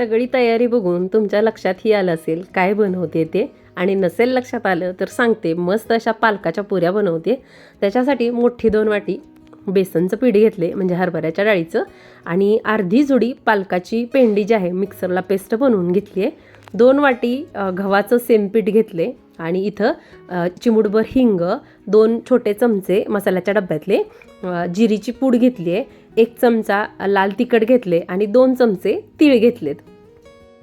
सगळी तयारी बघून तुमच्या लक्षातही आलं असेल काय बनवते ते? आणि नसेल लक्षात आलं तर सांगते मस्त अशा पालकाच्या पुऱ्या बनवते. त्याच्यासाठी मोठी दोन वाटी बेसनचं पीठ घेतले म्हणजे हरभऱ्याच्या डाळीचं आणि अर्धी जुडी पालकाची पेंडी जी आहे मिक्सरला पेस्ट बनवून घेतली आहे. दोन वाटी गव्हाचं सेम पीठ घेतले. आणि इथं चिमुडभर हिंग दोन छोटे चमचे मसाल्याच्या डब्यातले जिरीची पूड घेतली आहे एक चमचा लाल तिखट घेतले आणि दोन चमचे तीळ घेतलेत.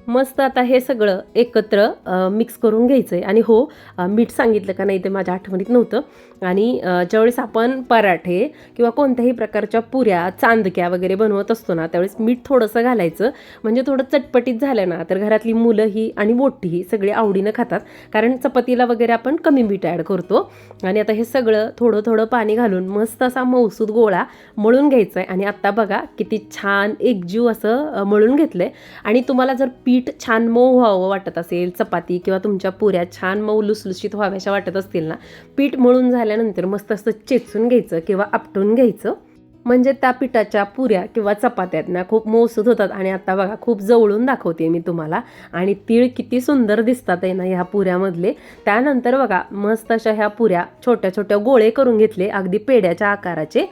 मस्त आता हे सगळं एकत्र मिक्स करून घ्यायचं आहे आणि हो मीठ सांगितलं का नाही ते माझ्या आठवणीत नव्हतं. आणि ज्यावेळेस आपण पराठे किंवा कोणत्याही प्रकारच्या पुऱ्या चांदक्या वगैरे बनवत असतो ना त्यावेळेस मीठ थोडंसं घालायचं. म्हणजे थोडं चटपटीत झालं ना तर घरातली मुलंही आणि मोठीही सगळी आवडीनं खातात. कारण चपातीला वगैरे आपण कमी मीठ ॲड करतो. आणि आता हे सगळं थोडं थोडं पाणी घालून मस्त असा मौसूद गोळा मळून घ्यायचा आहे आणि आत्ता बघा किती छान एकजीव असं मळून घेतलं आहे आणि तुम्हाला जर पीठ पीठ छान मऊ व्हावं वाटत असेल चपाती किंवा तुमच्या पुऱ्या छान मऊ लुसलुशीत व्हाव्याशा वाटत असतील ना पीठ मळून झाल्यानंतर मस्त असं चेचून घ्यायचं किंवा आपटून घ्यायचं. म्हणजे त्या पिठाच्या पुऱ्या किंवा चपात्यात ना खूप मौसूद होतात. आणि आता बघा खूप जवळून दाखवते मी तुम्हाला. आणि तीळ किती सुंदर दिसतात आहे ना ह्या पुऱ्यामधले. त्यानंतर बघा मस्त अशा ह्या पुऱ्या छोट्या छोट्या गोळे करून घेतले अगदी पेड्याच्या आकाराचे.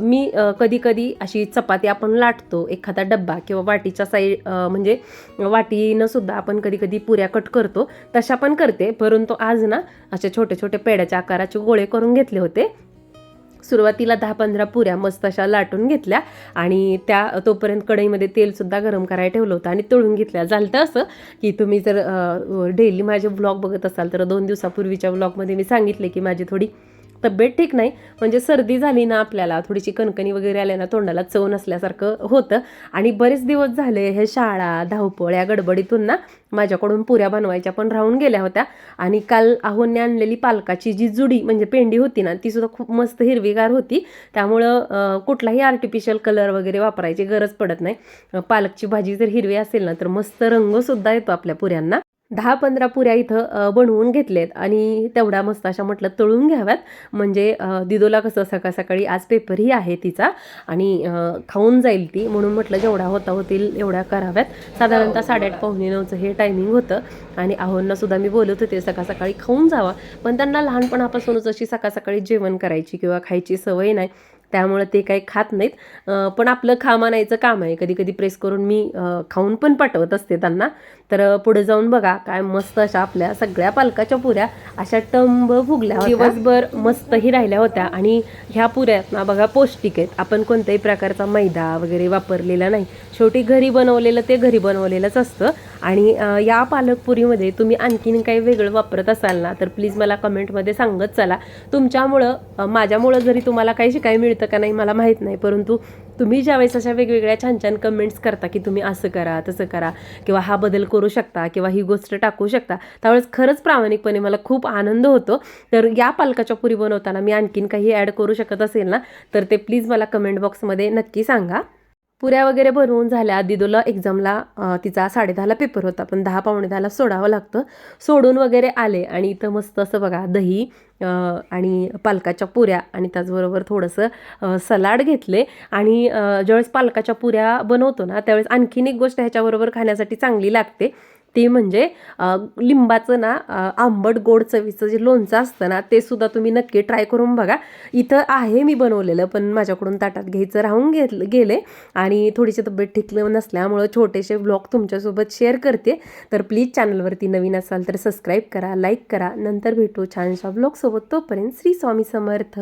मी कधी कधी अशी चपाती आपण लाटतो एखादा डब्बा किंवा वाटीच्या साईड म्हणजे वाटीनं सुद्धा आपण कधी कधी पुऱ्या कट करतो. तशा पण करते परंतु आज ना असे छोटे छोटे पेड्याच्या आकाराचे गोळे करून घेतले होते. सुरुवातीला दहा पंधरा पुऱ्या मस्त अशा लाटून घेतल्या आणि त्या तोपर्यंत कढईमध्ये तेलसुद्धा गरम करायला ठेवलं होतं आणि तळून घेतल्या. झालं तर असं की तुम्ही जर डेली माझे व्लॉग बघत असाल तर दोन दिवसापूर्वीच्या व्लॉगमध्ये मी सांगितले की माझी थोडी तब्येत ठीक नाही. म्हणजे सर्दी झाली ना आपल्याला थोडीशी कणकणी वगैरे आल्या ना तोंडाला चव नसल्यासारखं होतं. आणि बरेच दिवस झाले हे शाळा धावपळ या गडबडीतून ना माझ्याकडून पुऱ्या बनवायच्या पण राहून गेल्या होत्या. आणि काल अहोने आणलेली पालकाची जी जुडी म्हणजे पेंडी होती ना ती सुद्धा खूप मस्त हिरवीगार होती. त्यामुळं कुठलाही आर्टिफिशियल कलर वगैरे वापरायची गरज पडत नाही. पालकची भाजी जर हिरवी असेल ना तर मस्त रंगसुद्धा येतो आपल्या पुऱ्यांना. दहा पंधरा पुऱ्या इथं बनवून घेतलेत. आणि तेवढ्या मस्त अशा म्हटलं तळून घ्याव्यात. म्हणजे दिदोला कसं सकाळ सकाळी आज पेपरही आहे तिचा. आणि खाऊन जाईल ती. म्हणून म्हटलं जेवढ्या होता होतील एवढ्या कराव्यात. साधारणतः साडेआठ पावणे नऊचं हे टायमिंग होतं. आणि आहोंना सुद्धा मी बोलत होते सकाळ सकाळी खाऊन जावा. पण त्यांना लहानपणापासूनच अशी सकाळ सकाळी जेवण करायची किंवा खायची सवय नाही. त्यामुळे ते काही खात नाहीत. पण आपलं खा मानायचं काम आहे. कधी कधी प्रेस करून मी खाऊन पण पाठवत असते त्यांना. तर पुढे जाऊन बघा काय मस्त अशा आपल्या सगळ्या पालकाच्या पुऱ्या अशा टंब फुगल्या. दिवसभर मस्तही राहिल्या होत्या. आणि ह्या पुऱ्यात ना बघा पौष्टिक आहेत. आपण कोणत्याही प्रकारचा मैदा वगैरे वापरलेला नाही. शेवटी घरी बनवलेलं ते घरी बनवलेलंच असतं. आणि या पालकपुरीमध्ये तुम्ही आणखीन काही वेगळं वापरत असाल ना तर प्लीज मला कमेंटमध्ये सांगत चला. तुमच्यामुळं माझ्यामुळं जरी तुम्हाला काही शिकाय मिळतं का नाही मला माहीत नाही. परंतु तुम्ही ज्यावेळेस अशा वेगवेगळ्या छान छान कमेंट्स करता की तुम्ही असं करा तसं करा किंवा हा बदल करू शकता किंवा ही गोष्ट टाकू शकता त्यावेळेस खरंच प्रामाणिकपणे मला खूप आनंद होतो. तर या पालकाच्या पुरी बनवताना मी आणखीन काही ॲड करू शकत असेल ना तर ते प्लीज मला कमेंट बॉक्समध्ये नक्की सांगा. पुऱ्या वगैरे बनवून झाल्या. दिदूला एक्झामला तिचा साडेदहाला पेपर होता पण दहा पावणे दहाला सोडावं लागतं. सोडून वगैरे आले आणि इथं मस्त असं बघा दही आणि पालकाच्या पुऱ्या आणि त्याचबरोबर थोडंसं सलाड घेतले. आणि ज्यावेळेस पालकाच्या पुऱ्या बनवतो ना त्यावेळेस आणखीन एक गोष्ट ह्याच्याबरोबर खाण्यासाठी चांगली लागते. ती म्हणजे लिंबाचं ना आंबट गोड चवीचं जे लोणचं असतं ना ते सुद्धा तुम्ही नक्की ट्राय करून बघा. इथं आहे मी बनवलेलं पण माझ्याकडून ताटात घ्यायचं राहून घेतलं गेले. आणि थोडीशी तब्येत ठीक नसल्यामुळं छोटेसे ब्लॉग तुमच्यासोबत शेअर करते. तर प्लीज चॅनलवरती नवीन असाल तर सबस्क्राईब करा लाईक करा. नंतर भेटू छानशा ब्लॉगसोबत तोपर्यंत श्री स्वामी समर्थ.